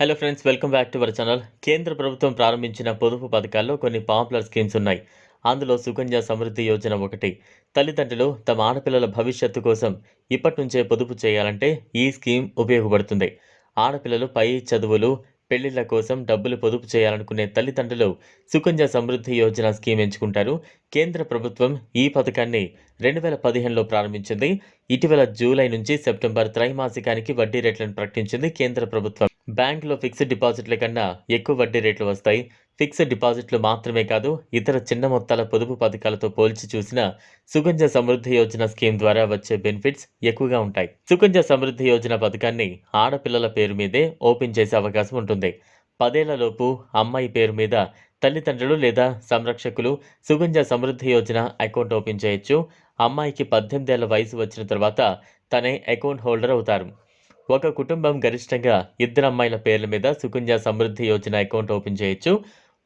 Hello friends welcome back to our channel కేంద్ర ప్రభుత్వం ప్రారంభించిన పొదుపు పథకాల్లో కొన్ని పాపులర్ స్కీమ్స్ ఉన్నాయి. అందులో సుకన్య సమృద్ధి యోజన ఒకటి. తల్లిదండ్రులు తమ ఆడపిల్లల భవిష్యత్తు కోసం ఇప్పటి నుంచే పొదుపు చేయాలంటే ఈ స్కీమ్ ఉపయోగపడుతుంది. ఆడపిల్లలు పై చదువులు పెళ్ళిళ్ళ కోసం డబ్బులు పొదుపు చేయాలనుకునే తల్లిదండ్రులు సుకన్య సమృద్ధి యోజన స్కీమ్ ఎంచుకుంటారు. కేంద్ర ప్రభుత్వం ఈ పథకాన్ని రెండు వేల పదిహేనులో ప్రారంభించింది. ఇటీవల జూలై నుంచి సెప్టెంబర్ త్రైమాసికానికి వడ్డీ రేట్లను ప్రకటించింది కేంద్ర ప్రభుత్వం. బ్యాంకులో ఫిక్స్డ్ డిపాజిట్ల కన్నా ఎక్కువ వడ్డీ రేట్లు వస్తాయి. ఫిక్స్డ్ డిపాజిట్లు మాత్రమే కాదు ఇతర చిన్న మొత్తాల పొదుపు పథకాలతో పోల్చి చూసిన సుగంజ సమృద్ధి యోజన స్కీమ్ ద్వారా వచ్చే బెనిఫిట్స్ ఎక్కువగా ఉంటాయి. సుగంజ సమృద్ధి యోజన పథకాన్ని ఆడపిల్లల పేరు మీదే ఓపెన్ చేసే అవకాశం ఉంటుంది. పదేళ్ళలోపు అమ్మాయి పేరు మీద తల్లిదండ్రులు లేదా సంరక్షకులు సుగంజ సమృద్ధి యోజన అకౌంట్ ఓపెన్ చేయొచ్చు. అమ్మాయికి పద్దెనిమిదేళ్ళ వయసు వచ్చిన తర్వాత తనే అకౌంట్ హోల్డర్ అవుతారు. ఒక కుటుంబం గరిష్టంగా ఇద్దరు అమ్మాయిల పేర్ల మీద సుకన్య సమృద్ధి యోజన అకౌంట్ ఓపెన్ చేయొచ్చు.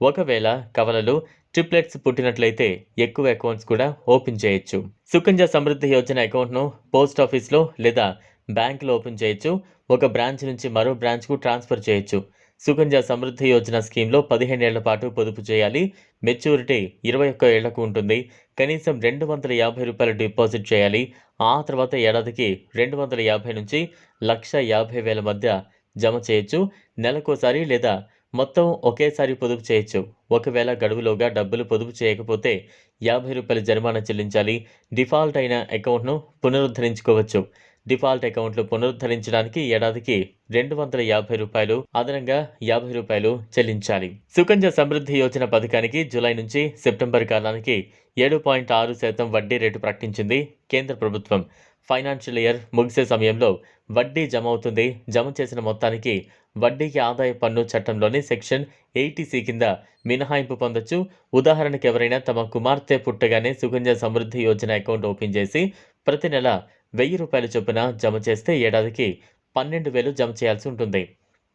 ఒకవేళ కవలలు ట్రిప్లెట్స్ పుట్టినట్లయితే ఎక్కువ అకౌంట్స్ కూడా ఓపెన్ చేయొచ్చు. సుకన్య సమృద్ధి యోజన అకౌంట్ను పోస్ట్ ఆఫీస్లో లేదా బ్యాంకులో ఓపెన్ చేయొచ్చు. ఒక బ్రాంచ్ నుంచి మరో బ్రాంచ్కు ట్రాన్స్ఫర్ చేయొచ్చు. సుకన్య సమృద్ధి యోజన స్కీమ్లో పదిహేను ఏళ్ళ పాటు పొదుపు చేయాలి. మెచ్యూరిటీ ఇరవై ఒక్క ఏళ్ళకు ఉంటుంది. కనీసం రెండు వందల యాభై రూపాయలు డిపాజిట్ చేయాలి. ఆ తర్వాత ఏడాదికి రెండు వందల యాభై నుంచి లక్ష యాభై వేల మధ్య జమ చేయొచ్చు. నెలకోసారి లేదా మొత్తం ఒకేసారి పొదుపు చేయొచ్చు. ఒకవేళ గడువులోగా డబ్బులు పొదుపు చేయకపోతే యాభై రూపాయల జరిమానా చెల్లించాలి. డిఫాల్ట్ అయిన అకౌంట్ను పునరుద్ధరించుకోవచ్చు. డిఫాల్ట్ అకౌంట్లు పునరుద్ధరించడానికి ఏడాదికి రెండు వందల యాభై రూపాయలు అదనంగా యాభై రూపాయలు చెల్లించాలి. సుకన్య సమృద్ధి యోజన పథకానికి జూలై నుంచి సెప్టెంబర్ కాలానికి ఏడు పాయింట్ ఆరు శాతం వడ్డీ రేటు ప్రకటించింది కేంద్ర ప్రభుత్వం. ఫైనాన్షియల్ ఇయర్ ముగిసే సమయంలో వడ్డీ జమ అవుతుంది జమ చేసిన మొత్తానికి వడ్డీకి ఆదాయ పన్ను చట్టంలోని సెక్షన్ ఎయిటీసీ కింద మినహాయింపు పొందొచ్చు. ఉదాహరణకు ఎవరైనా తమ కుమార్తె పుట్టగానే సుగంజ సమృద్ధి యోజన అకౌంట్ ఓపెన్ చేసి ప్రతి నెల వెయ్యి రూపాయల చొప్పున జమ చేస్తే ఏడాదికి పన్నెండు వేలు జమ చేయాల్సి ఉంటుంది.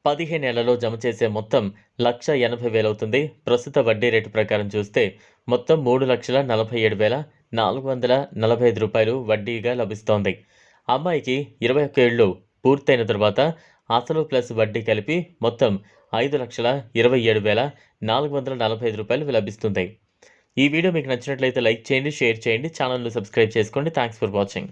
పదిహేను నెలలో జమ చేసే మొత్తం లక్ష ఎనభై వేలు అవుతుంది. ప్రస్తుత వడ్డీ రేటు ప్రకారం చూస్తే మొత్తం మూడు లక్షల నలభై ఏడు వేల నాలుగు వందల నలభై ఐదు రూపాయలు వడ్డీగా లభిస్తోంది. అమ్మాయికి ఇరవై ఒక్క ఏళ్ళు పూర్తయిన తర్వాత అసలు ప్లస్ వడ్డీ కలిపి మొత్తం ఐదు లక్షల ఇరవై ఏడు వేల నాలుగు వందల నలభై ఐదు రూపాయలు లభిస్తుంది. ఈ వీడియో మీకు నచ్చినట్లయితే లైక్ చేయండి షేర్ చేయండి ఛానల్ను సబ్స్క్రైబ్ చేసుకోండి. Thanks for watching.